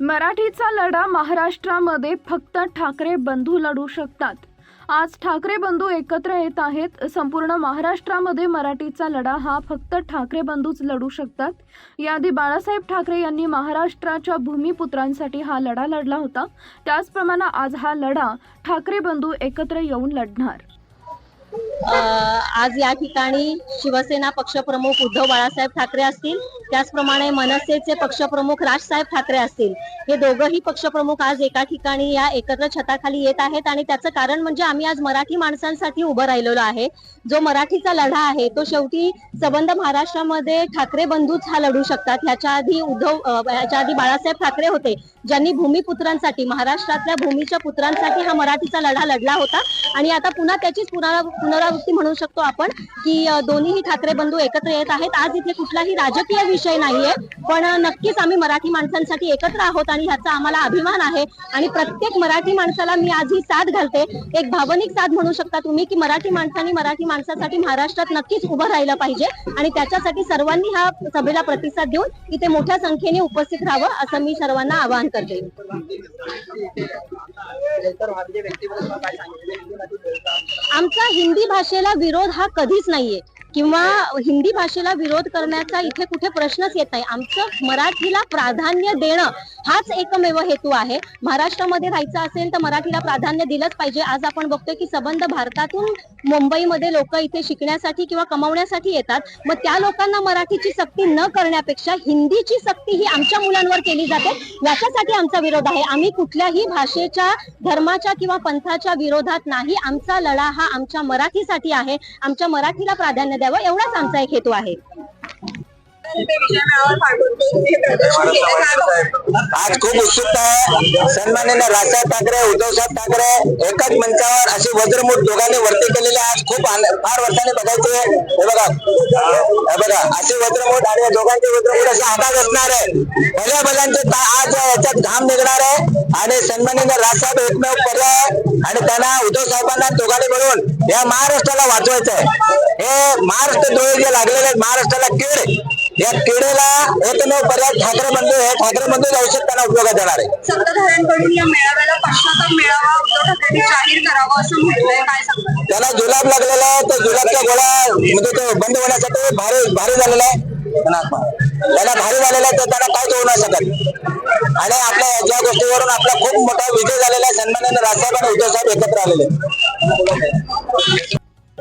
मराठीचा लढा महाराष्ट्रामध्ये फक्त ठाकरे बंधू लढू शकतात. आज ठाकरे बंधू एकत्र येत आहेत. संपूर्ण महाराष्ट्रामध्ये मराठीचा लढा हा फक्त ठाकरे बंधूच लढू शकतात. याआधी बाळासाहेब ठाकरे यांनी महाराष्ट्राच्या भूमिपुत्रांसाठी हा लढा लढला होता. त्याचप्रमाणे आज हा लढा ठाकरे बंधू एकत्र येऊन लढणार. आज या ठिकाणी शिवसेना पक्षप्रमुख उद्धव बाळासाहेब ठाकरे असतील. त्याचप्रमाणे मनसेचे पक्षप्रमुख राजसाहेब ठाकरे असतील. हे दोघंही पक्षप्रमुख आज एका ठिकाणी या एकत्र छताखाली येत आहेत आणि त्याचं कारण म्हणजे आम्ही आज मराठी माणसांसाठी उभं राहिलेलो आहे. जो मराठीचा लढा आहे तो शेवटी सबंध महाराष्ट्रामध्ये ठाकरे बंधूच हा लढू शकतात. ह्याच्या आधी उद्धव याच्या ह्याच्या आधी बाळासाहेब ठाकरे होते ज्यांनी भूमिपुत्रांसाठी महाराष्ट्रातल्या भूमीच्या पुत्रांसाठी हा मराठीचा लढा लढला होता. आणि आता पुन्हा त्याचीच पुनरावृत्ती म्हणू शकतो आपण की दोन्हीही ठाकरे बंधू एकत्र येत आहेत. आज इथे कुठलाही राजकीय विषय नाहीये. पण नक्कीच आम्ही मराठी माणसांसाठी एकत्र आहोत आणि ह्याचा आम्हाला अभिमान आहे. आणि प्रत्येक मराठी माणसाला मी आज ही साथ घालते. एक भावनिक साथ म्हणू शकता तुम्ही की मराठी माणसांनी मराठी माणसासाठी महाराष्ट्रात नक्कीच उभं राहिलं पाहिजे. आणि त्याच्यासाठी सर्वांनी ह्या सभेला प्रतिसाद देऊन इथे मोठ्या संख्येने उपस्थित राहावं असं मी सर्वांना आवाहन करते. आमचा हिंदी भाषेला विरोध हा कधीच नाहीये. किंवा हिंदी भाषेला विरोध करण्याचा इथे कुठे प्रश्नच येत नाही. आमचं मराठीला प्राधान्य देणं हाच एकमेव हेतू आहे. महाराष्ट्रामध्ये राहायचं असेल तर मराठीला प्राधान्य दिलंच पाहिजे. आज आपण बघतोय की सबंध भारतातून मुंबईमध्ये लोक इथे शिकण्यासाठी किंवा कमावण्यासाठी येतात. मग त्या लोकांना मराठीची सक्ती न करण्यापेक्षा हिंदीची सक्ती ही आमच्या मुलांवर केली जाते. याच्यासाठी आमचा विरोध आहे. आम्ही कुठल्याही भाषेच्या धर्माच्या किंवा पंथाच्या विरोधात नाही. आमचा लढा हा आमच्या मराठीसाठी आहे. आमच्या मराठीला प्राधान्य द्यावं एवढाच आमचा एक हेतू आहे. आज खूप उत्सुकता आहे. सन्माननीय राजसाहेब ठाकरे उद्धवसाहेब ठाकरे एकाच मंचावर असे वज्रमूठ दोघांनी वरती केलेले आज खूप फार वर्षाने बघायचे हे बघा. हे बघा. असे वज्रमूठ आणि दोघांचे वज्रमूठ असे हातात असणार आहे. भल्या भल्यांचे आज याच्यात घाम निघणार आहे. आणि सन्माननीय राजसाहेब एकमेव पर्याय आणि त्यांना उद्धव साहेबांना दोघांनी मिळून या महाराष्ट्राला वाचवायचं आहे हे महाराष्ट्र डोळे जे लागलेले आहेत महाराष्ट्राला कीड. या किडेला एकमेव पर्याय ठाकरे बंधू हे ठाकरे बंधू औषध त्यांना उपयोगात येणार आहे. सत्ताधाऱ्यांकडून या मेळाव्याला पश्चाताप मेळावा उद्धव ठाकरेंनी जाहीर करावा असं म्हटलंय काय सांगतात त्याला जुलाब लागलेला आहे. तर जुलाबच्या गोळ्या म्हणजे तो बंद होण्यासाठी भारी भारी झालेला आहे. त्याला भारी झालेला आहे तर त्याला काहीच होऊ नाही शकत. आणि आपल्या ज्या गोष्टीवरून आपला खूप मोठा विजय झालेला आहे सन्माननीय राजसाहेब आणि उद्धव साहेब एकत्र आलेले